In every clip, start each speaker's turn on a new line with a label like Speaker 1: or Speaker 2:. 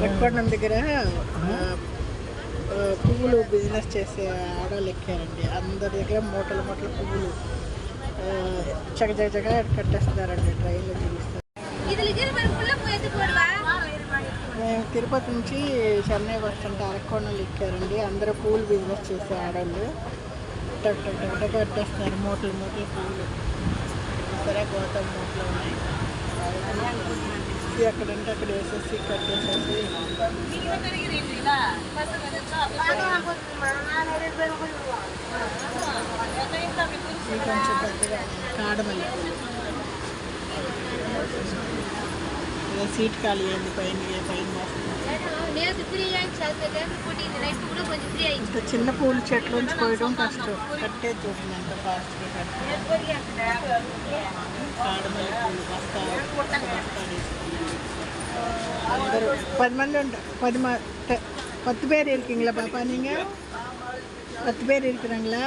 Speaker 1: అరకొండం దగ్గర పువ్వులు బిజినెస్ చేసే ఆడవాళ్ళు ఎక్కారండి. అందరి దగ్గర మూటల మూటల పువ్వులు చక చక చక కట్టేస్తారండి ట్రైన్లో చూపిస్తారు. మేము తిరుపతి నుంచి చెన్నై బస్ స్టాండ్ అరకొండలు ఎక్కారండి. అందరూ పూలు బిజినెస్ చేసే ఆడవాళ్ళు టక్ టక్ కట్టేస్తున్నారు మూటలు మూటలు పూలు సరే గోతం మూటలు ఉన్నాయి. ఎస్ఎస్సి అక్కడంటే అక్కడ ఎస్ఎస్సి కట్టేసేసి కొంచెం పెద్దగా కాడమల్లి సీట్ ఖాళీ అయింది పైన పైన చిన్న పూల చెట్లు నుంచి పోయడం కష్టం కట్టే చూడండి అంత ఫాస్ట్గా కట్టే కాడమల్లి పూలు బస్తా బస్తా பன்னெண்டு பதிமா பத்து பேர் இருக்கீங்களா பாப்பா நீங்கள் பத்து பேர் இருக்கிறாங்களா?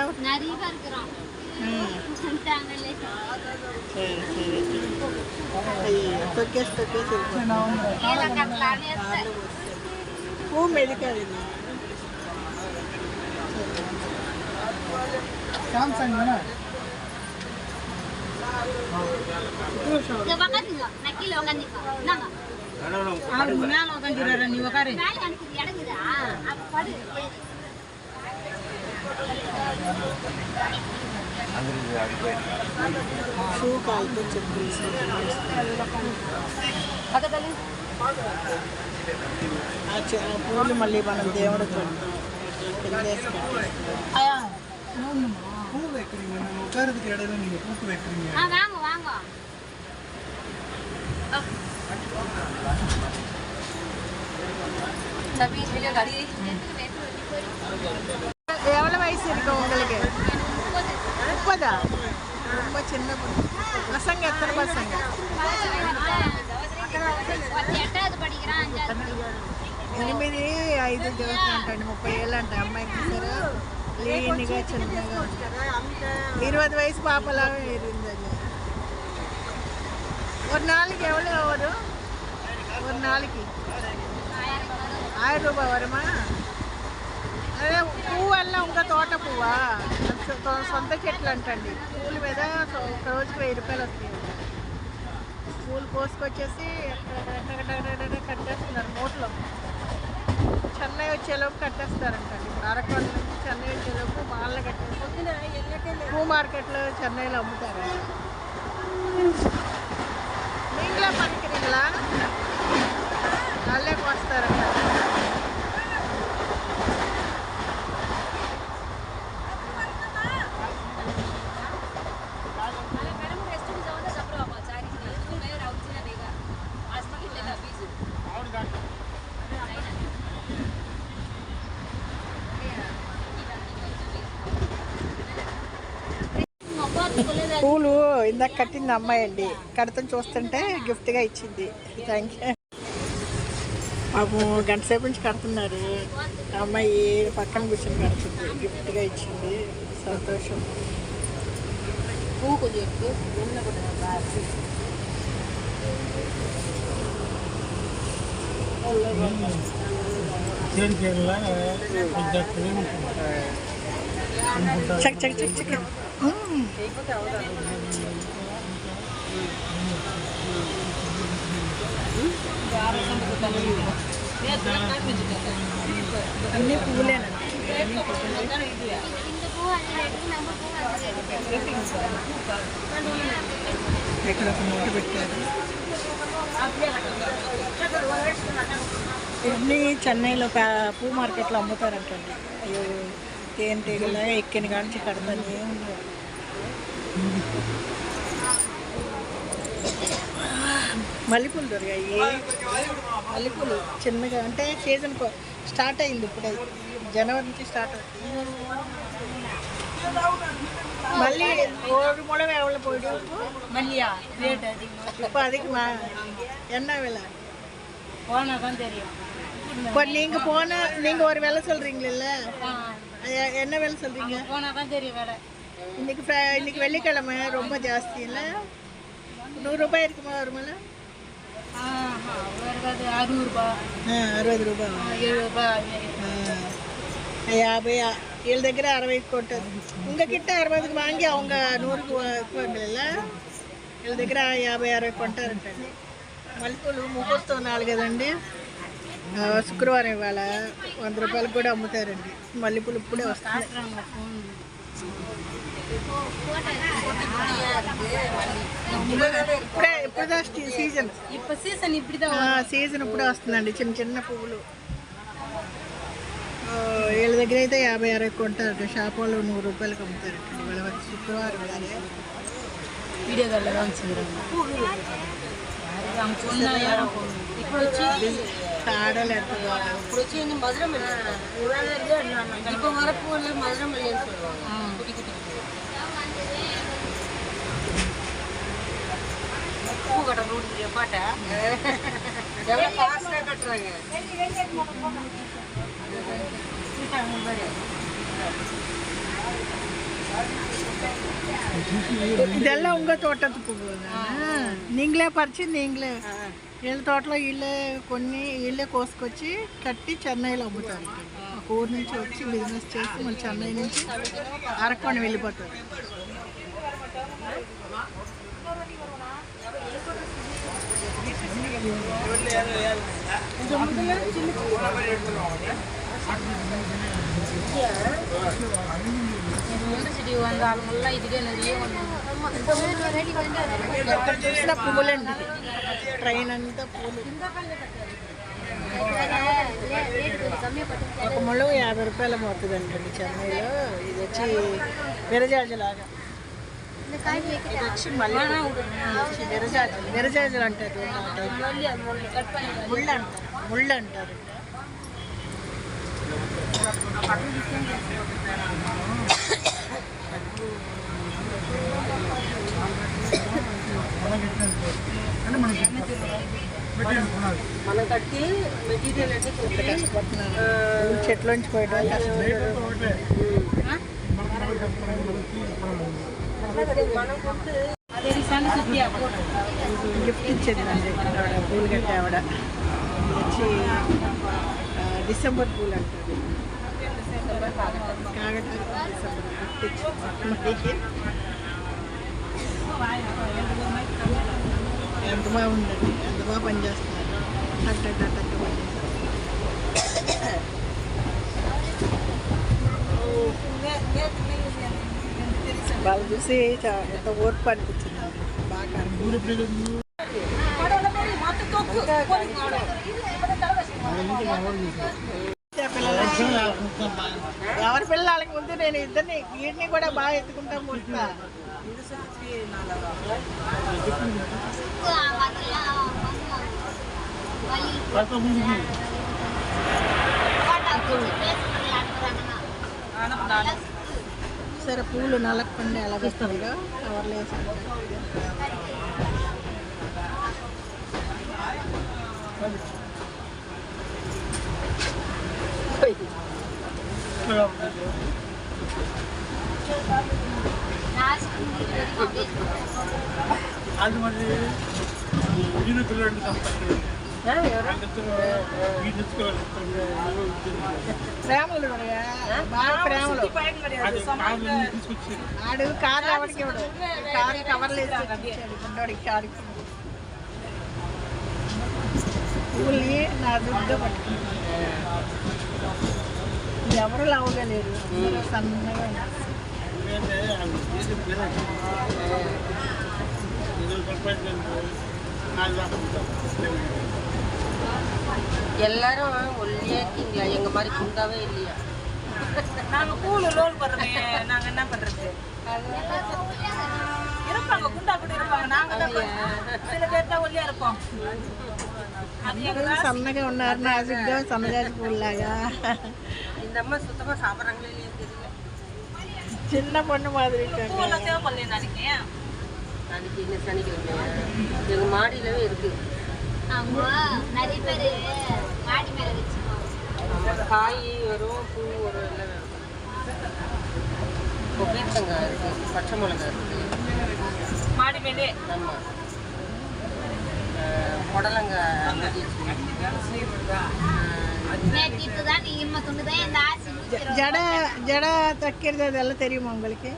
Speaker 1: சரி சரி. தொக்கேஸ் தொக்கேஸ் பூ
Speaker 2: மெடிக்காது சாம்சங் தானே? Kita என்னங்க மேல எனக்கு இடங்குதா அப்ப படு
Speaker 1: షూ కాలుతో చెప్పులు ఆ చె- ఆ పూలు మళ్ళీ మనం దేవుడు కిందేసి కట్టేస్తాం.
Speaker 3: பூ வைக்கிறீங்க நம்ம உட்காரதுக்கு இடையில நீங்க பூக்கு வைக்கிறீங்க
Speaker 2: ஆ வாங்க வாங்க
Speaker 1: எவ்வளோ வயசு இருக்கும் உங்களுக்கு முப்பதா ரொம்ப சின்ன பொண்ணு பசங்க எத்தனை பசங்க
Speaker 2: ఎట్టాది పడిగిరా అంజాది
Speaker 1: ఎనిమిది ఐదు చదువుతుంటండి ముప్పై ఏళ్ళు అంటే అమ్మాయికి సరే లేనిగా చిన్నగా இருபது வயசு பாப்பெல்லாம் இருந்தது ஒரு நாளைக்கு எவ்வளோ வரும் ஒரு நாளைக்கு ஆயிரம் ரூபாய் வருமா అదే పువ్వెల్లా ఇంకా తోట పువ్వా సొ- సొ- సొంత చెట్లు అంటండి పూల మీద సొ- ఒక రోజుకి వెయ్యి రూపాయలు వస్తాయి పూలు కోసుకొచ్చేసి ఎక్కడెక్కడెక్కడెక్కడ కట్టేస్తున్నారు మూటలో చెన్నై వచ్చేలోపు కట్టేస్తారంటండి ఇప్పుడు అరకొండ నుంచి చెన్నై వచ్చేలోపు మాల్లో కట్టేసి పూ మార్కెట్లో చెన్నైలో అమ్ముతారు நீங்களா பண்ணிக்கிறீங்களா వాళ్ళే పోస్తారంట పూలు ఇందాక కట్టింది అమ్మాయి అండి. కడతం చూస్తుంటే గిఫ్ట్గా ఇచ్చింది. థ్యాంక్ యూ మాకు గంట సేపు నుంచి కడుతున్నారు. అమ్మాయి పక్కన కూర్చొని కడుతుంది. గిఫ్ట్గా ఇచ్చింది. సంతోషం.
Speaker 3: పువ్వు చెప్పు
Speaker 1: చక్ చక్ చక్ చక్. అయిపోతే అన్నీ పువ్వులేనండి ఇక్కడ ఒక మూట పెట్టారు ఇవన్నీ చెన్నైలో పూ మార్కెట్లో అమ్ముతారంటండి. అయ్యో తేనెటీగలాగా ఎక్కిన కాడి నుంచి కడతాను ఏమి మల్లెపూలు దొరికాయి మల్లెపూలు చిన్నగా అంటే సీజన్ కో- స్టార్ట్ అయింది ఇప్పుడు జనవరి నుంచి స్టార్ట్ అవుతుంది మళ్ళీ ஒரு முழம் எவ்வளோ போயிடும்
Speaker 4: மல்லியா ரேட் அதிகம்
Speaker 1: இப்போ அதிகமா என்ன விலை
Speaker 4: போனால் தான் தெரியும்
Speaker 1: இப்போ நீங்கள் போன நீங்கள் ஒரு விலை சொல்கிறீங்கள என்ன விலை சொல்கிறீங்க
Speaker 4: போனால் தான் தெரியும் வேலை
Speaker 1: இன்னைக்கு Fri- இன்னைக்கு வெள்ளிக்கிழமை ரொம்ப ஜாஸ்தி இல்லை நூறுரூபாய் இருக்குமா ஒரு
Speaker 4: அறுபது ரூபாய்
Speaker 1: ఆ, అరవై రూపాయలు
Speaker 4: எழுபது ரூபாய்
Speaker 1: ఆ, యాభై ఆ- వీళ్ళ దగ్గర అరవై కొట్టారు ఇంకకిట్ట అరవైకి వాంగి அவங்க నూరుకు ఎక్కువండిల్ల వీళ్ళ దగ్గర యాభై అరవై కొంటారంటండి మల్లెపూలు ముహూర్తం నాలుగు కదండి ఆ, శుక్రవారం ఇవాళ వంద రూపాయలకు కూడా అమ్ముతారండి మల్లెపూలు ఇప్పుడే వస్తాయి ఇప్పుడే సీజన్.
Speaker 4: ఇప్పుడు సీజన్
Speaker 1: సీజన్ ఇప్పుడే వస్తుందండి చిన్న చిన్న పువ్వులు. వీళ్ళ దగ్గర అయితే యాభై అరవై కొంటారు షాప్ వాళ్ళు నూరు రూపాయలకు అమ్ముతారు వీళ్ళ శుక్రవారం వీడియో
Speaker 4: வீடியோ காலில் தான் வச்சுக்கிறாங்க அவங்க சொன்னா யாரும் போகணும் இப்போ வச்சு
Speaker 1: ఆడలు ఎంత బాగుంది.
Speaker 4: ఇప్పుడు వచ్చి வந்து மதுரை மல்லி இப்போ வரப்போல மதுரை மல்லின்னு சொல்லுவாங்க குட்டி குட்டி பூ கட்ட நூறு பாட்டா எவ்வளோ காஸ்ட்டாக கட்டுறாங்க
Speaker 1: ఇదెల్లా ఉంగ తోట போகுது పరిచి பறிச்சு వీళ్ళ తోటలో వీళ్ళే కొన్ని వీళ్ళే కోసుకొచ్చి కట్టి చెన్నైలో అమ్ముతారు. ఒక ఊరు నుంచి వచ్చి బిజినెస్ చేసి మన చెన్నై నుంచి అరకొని వెళ్ళిపోతారు. చిన్న చూసిన పూలండి ట్రైన్ అంతా పూలు ఒక ముళ్ళు యాభై రూపాయల మొత్తండి చెన్నైలో. ఇది వచ్చి విరజాజలాగా ఇది వచ్చి మళ్ళీ విరజాజలు విరజాజలు అంటారు. ముళ్ళు అంటారు. ముళ్ళు అంటారు.
Speaker 4: మనం కట్టి మెటీరియల్
Speaker 1: కష్టపడుతున్నాను చెట్లోంచి పోయడం గిఫ్ట్ ఇచ్చేదండి పూలు కట్టే ఆవిడ. వచ్చి డిసెంబర్ పూలు అంటారు. కాగటానికి డిసెంబర్ గిఫ్ట్ ఇచ్చింది ఎంత బాగుందండి ఎంత బాగా పనిచేస్తున్నారు టక్ టక్ టక్ టక్ పనిచేస్తారు వాళ్ళు చూసి చా- ఎంత ఓర్పు అనిపించింది బాగా ఎవరి పిల్లలకి ముందు నేను ఇద్దరిని వీటిని కూడా బాగా ఎత్తుకుంటా పోతున్నా సరే పూలు నలగకుండా అలాగే వస్తుందో కవర్లు you.
Speaker 3: అది మరి పిల్లలు
Speaker 1: ప్రేమలు బాగా ప్రేమలు ఆడు కారు ఎవరికి ఇవ్వడు కారు కవర్లు పూల్ని నా దుడ్డు పట్టుకుంటున్నాను
Speaker 3: ఏదో సంపాదించారు நாலு தான்
Speaker 4: எல்லாரும் ஒல்லியா இருக்கீங்களா எங்க மாதிரி குண்டாவே இல்லையா
Speaker 5: நாங்க கூலு லோன் போடுறோமே நாங்க என்ன பண்றது இருப்பாங்க குண்டா கூட இருப்பாங்க நாங்க தான் சில பேர் தான் ஒல்லியா இருப்போம் அது எங்க
Speaker 1: అందరూ సన్నగా ఉన్నారు నాజుగ్గా సన్నజాజి పూల్లాగా
Speaker 4: இந்த அம்மா சுத்தமாக சாப்பிட்றாங்களே தெரியல.
Speaker 1: சின்ன
Speaker 5: பொண்ணு மாதிரி தேவைப்படல நாளைக்கு?
Speaker 4: நாளைக்கு என்ன சனிக்கிழமை எங்கள் மாடியிலவே இருக்குது
Speaker 2: நிறைய பேர் மாடி மேலே
Speaker 4: காய் வரும் பூ வரும் எல்லாம் வரும் கொப்பீத்தங்காய் இருக்குது பச்சை மிளகாய் இருக்குது
Speaker 5: மாடி மேலே.
Speaker 4: ஆமாம் புடலங்காய்
Speaker 5: புடலங்க
Speaker 2: நேற்று இப்பதான் நீ இம்ம துண்டுதான் இந்த ஆசி முடிக்கிறோம்.
Speaker 1: ஜட ஜட தைக்கிறது அதெல்லாம் தெரியுமா உங்களுக்கு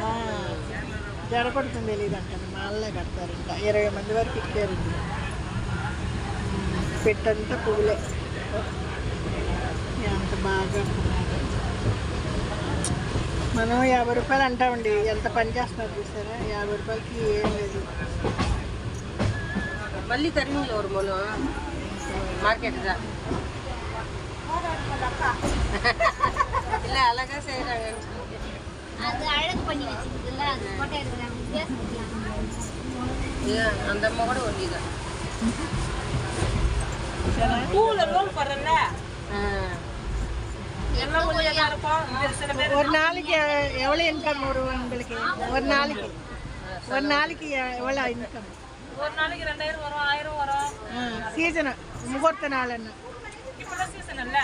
Speaker 1: ఆ, జడ కొడుతుంది తెలియదు అంటాను మాలనే కడతారంట ఇరవై మంది వరకు ఎక్కారు పెట్టంతా పువ్వులే ఎంత బాగా అమ్ముతున్నారు. మనం యాభై రూపాయలు అంటామండి ఎంత పని చేస్తున్నారు చూసారా యాభై రూపాయలకి ఏం లేదు
Speaker 5: மல்லி தருவீங்களா ஒரு மூலம் மார்க்கெட்டு தான் இல்லை அழகா செய்கிறாங்கன்னு சொல்லிட்டு
Speaker 2: அது அழகு பண்ணி வச்சிருக்குல்ல அது எடுக்கிறாங்க
Speaker 5: அந்த அம்மா கூட ஒண்டி தான்
Speaker 6: பூவில் ரோல் போடுறல
Speaker 1: ஒரு நாளைக்கு எவ்வளோ இன்கம் வரும் உங்களுக்கு? ஒரு நாளைக்கு. ஒரு நாளைக்கு எவ்வளோ இன்கம்
Speaker 6: ஒரு நாளைக்கு ரெண்டாயிரம் வரும் ஆயிரம் வரும்
Speaker 1: సీజన్ ముహూర్త నాళన్న
Speaker 6: இப்பதான் சீசன் இல்ல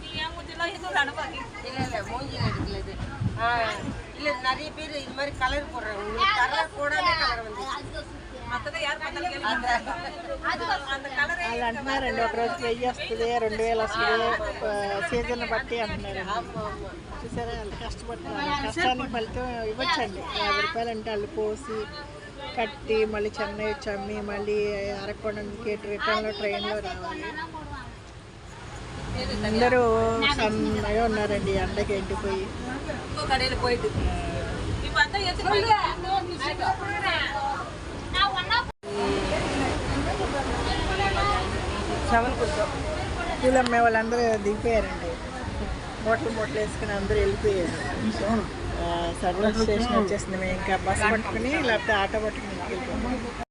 Speaker 6: நீ ஏன் முத்திலாம் எதுவும் அனுப்பாக்கி
Speaker 5: இல்லை இல்லை மூஞ்சியில் எடுக்கல இது ஆ இல்லை நிறைய பேர் இது மாதிரி கலர் போடுறாங்க உங்களுக்கு கலர் போடாமே கலர் வந்து
Speaker 6: மற்றதை யார் பார்த்தாலும் கேள்வி அந்த கலரே
Speaker 1: వాళ్ళు అంటున్నారండి ఒక రోజుకి వెయ్యి వస్తుంది రెండు వేలు వస్తుంది సీజన్ బట్టి అంటున్నారు చూసారా వాళ్ళు కష్టపడుతున్నారు కష్టానికి ఫలితం ఇవ్వచ్చండి యాభై రూపాయలు అంటే వాళ్ళు పోసి కట్టి మళ్ళీ చెన్నై వచ్చి అమ్మి మళ్ళీ అరకొండకి రిటర్న్లో ట్రైన్లో రావాలి. అందరూ సన్నగా ఉన్నారండి అండకి ఎండిపోయి. పూలు వాళ్ళందరూ దిగిపోయారండి. మూటలు మోట్లు వేసుకుని అందరూ వెళ్ళిపోయారు. సర్వీస్ స్టేషన్ వచ్చేసింది. మేము ఇంకా బస్సు పట్టుకుని లేకపోతే ఆటో పట్టుకుని